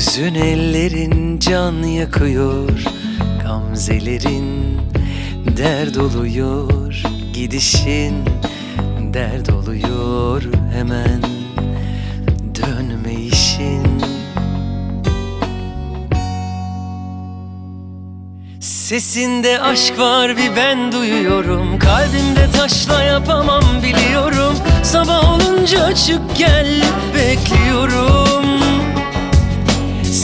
Yüzün ellerin can yakıyor Gamzelerin dert oluyor. Gidişin dert oluyor hemen Dönme işin. Sesinde aşk var bir ben duyuyorum. Kalbimde taşla yapamam biliyorum. Sabah olunca çık gel bekliyorum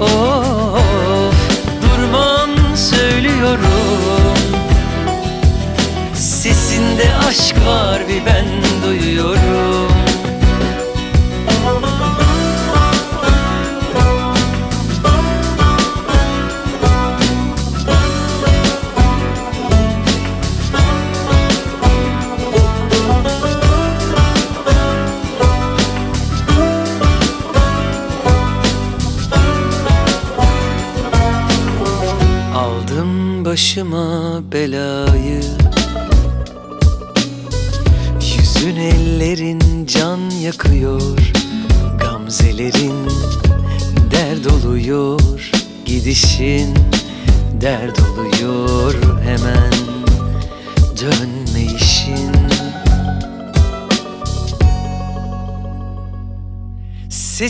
Of durmam söylüyorum. Sesinde aşk var bir ben duyuyorum başıma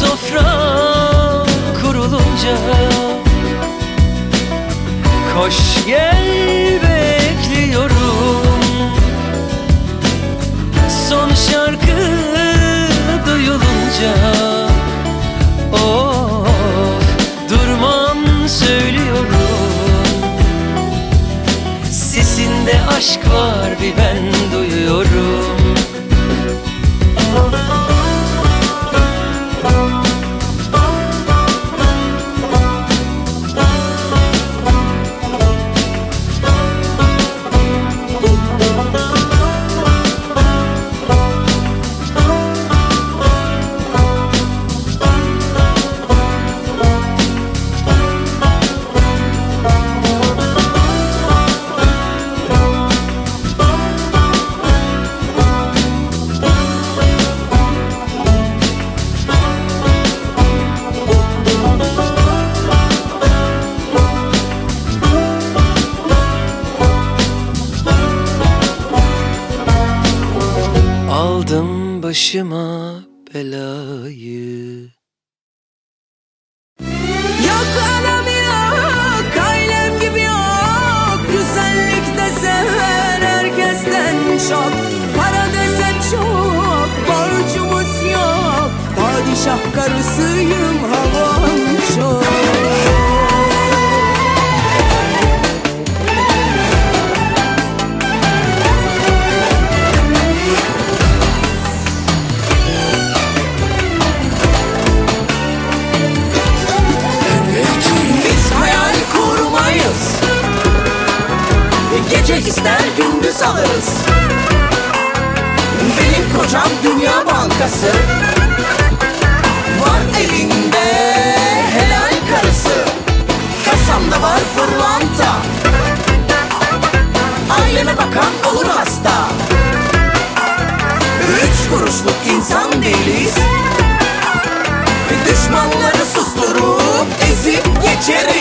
sofra kurulunca. Koş gel bekliyorum. Son şarkı duyulunca. Of durmam söylüyorum. Sesinde aşk var bir ben duyuyorum belayı. Yok adam yok, ailem gibi yok. Güzellik desen herkesten çok. Para desen çok, borcumuz yok. Padişah karısıyım, havam başkası. Var elinde helal karısı. Kasamda var pırlanta. Aileme bakan olur hasta. Üç kuruşluk insan değiliz. Ve düşmanları susturup ezip geçeriz.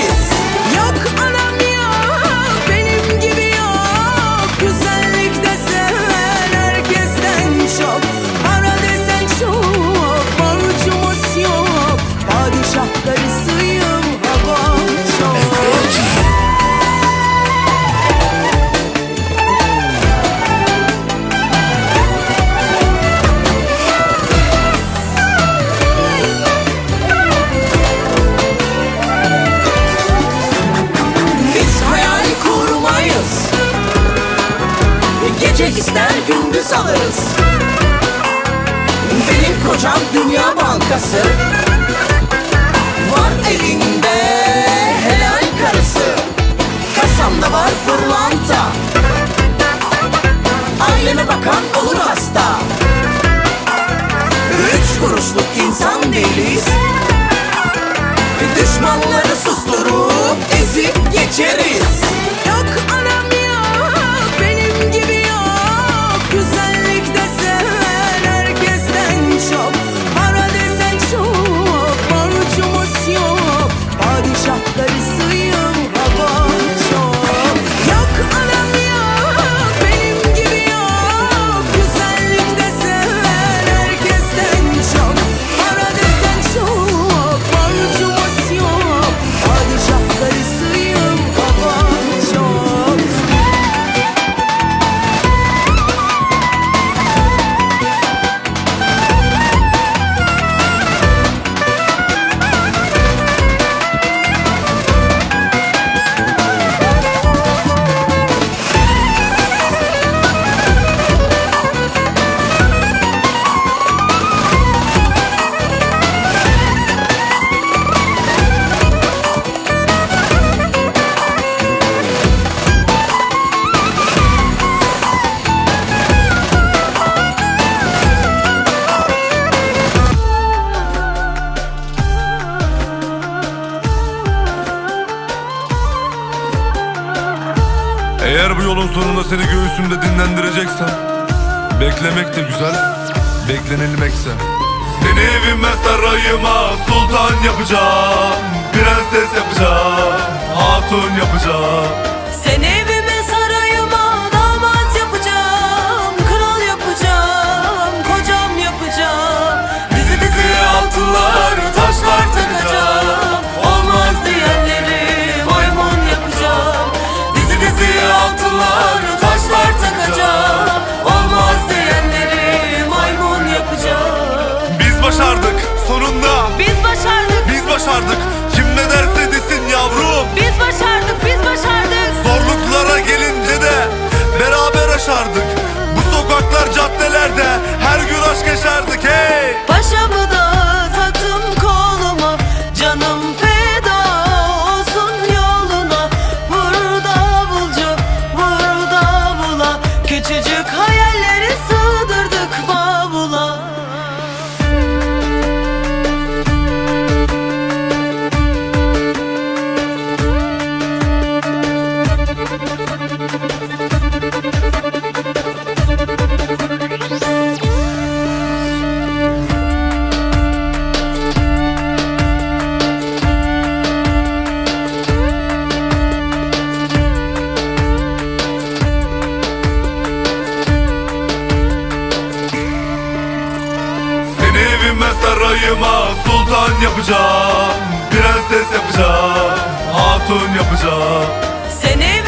alırız. Benim kocam Dünya Bankası. Var elinde helal karısı. Kasamda var pırlanta. Aileme bakan olur hasta. Üç kuruşluk insan değiliz. Düşmanları susturup ezip geçeriz. sonunda seni göğsümde dinlendireceksem Beklemek de güzel, beklenilmekse. Seni evime sarayıma sultan yapacağım. Prenses yapacağım, hatun yapacağım. Seni Seni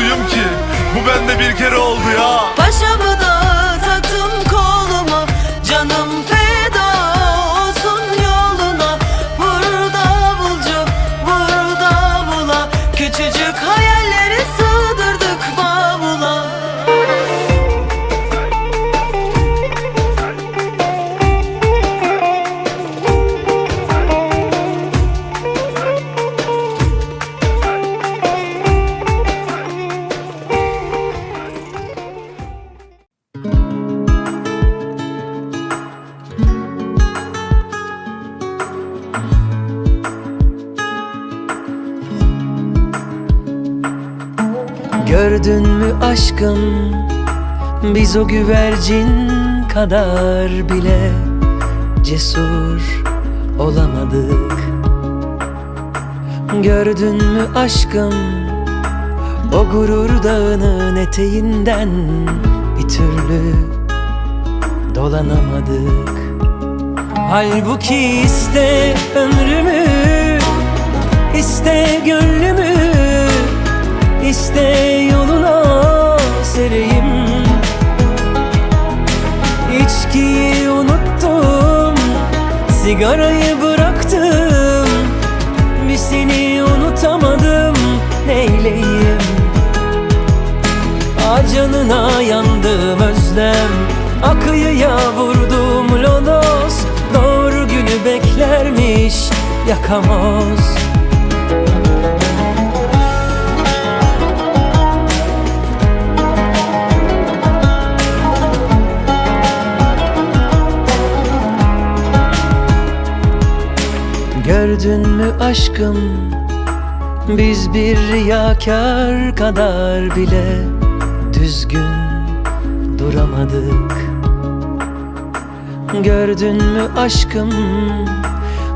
mutluyum ki Bu bende bir kere oldu ya. Gördün mü aşkım? Biz o güvercin kadar bile Cesur olamadık. Gördün mü aşkım? O gurur dağının eteğinden Bir türlü dolanamadık. Halbuki iste ömrümü iste gönlümü iste yoluna sereyim. İçkiyi unuttum Sigarayı bıraktım. Bir seni unutamadım Neyleyim? Ah canına yandım özlem Akıyıya vurdum lodos. Doğru günü beklermiş yakamoz Gördün mü aşkım? Biz bir riyakar kadar bile Düzgün duramadık. Gördün mü aşkım?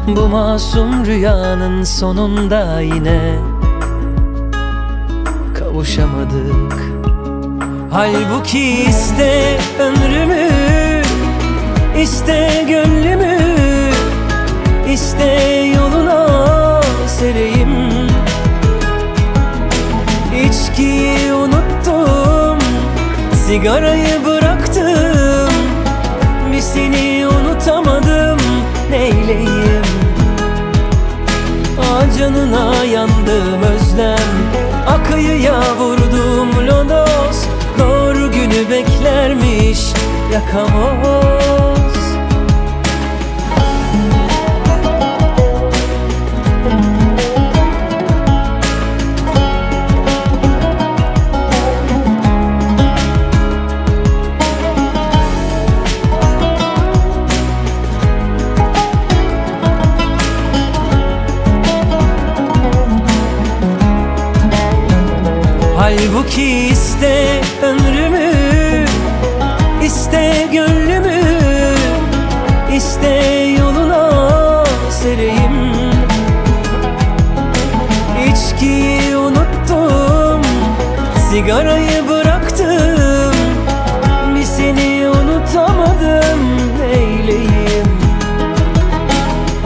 Bu masum rüyanın sonunda yine Kavuşamadık. Halbuki iste ömrümü iste gönlümü iste yoluna sereyim. İçkiyi unuttum Sigarayı bıraktım. Bir seni unutamadım Neyleyim? Ah canına yandım özlem Akıyıya vurdum lodos. Doğru günü beklermiş yakamoz Sigarayı bıraktım. Bir seni unutamadım Neyleyim?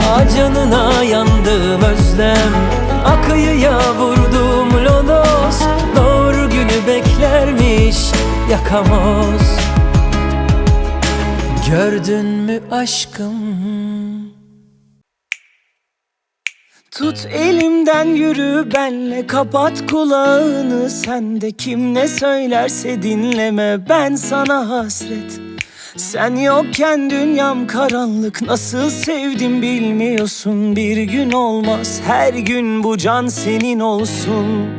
Ah canına yandım özlem. Akıyıya vurdum lodos. Doğru günü beklermiş yakamoz Gördün mü aşkım Tut elimden yürü benle kapat kulağını. Sen de kim ne söylerse dinleme ben sana hasret. Sen yokken dünyam karanlık nasıl sevdim bilmiyorsun. Bir gün olmaz her gün bu can senin olsun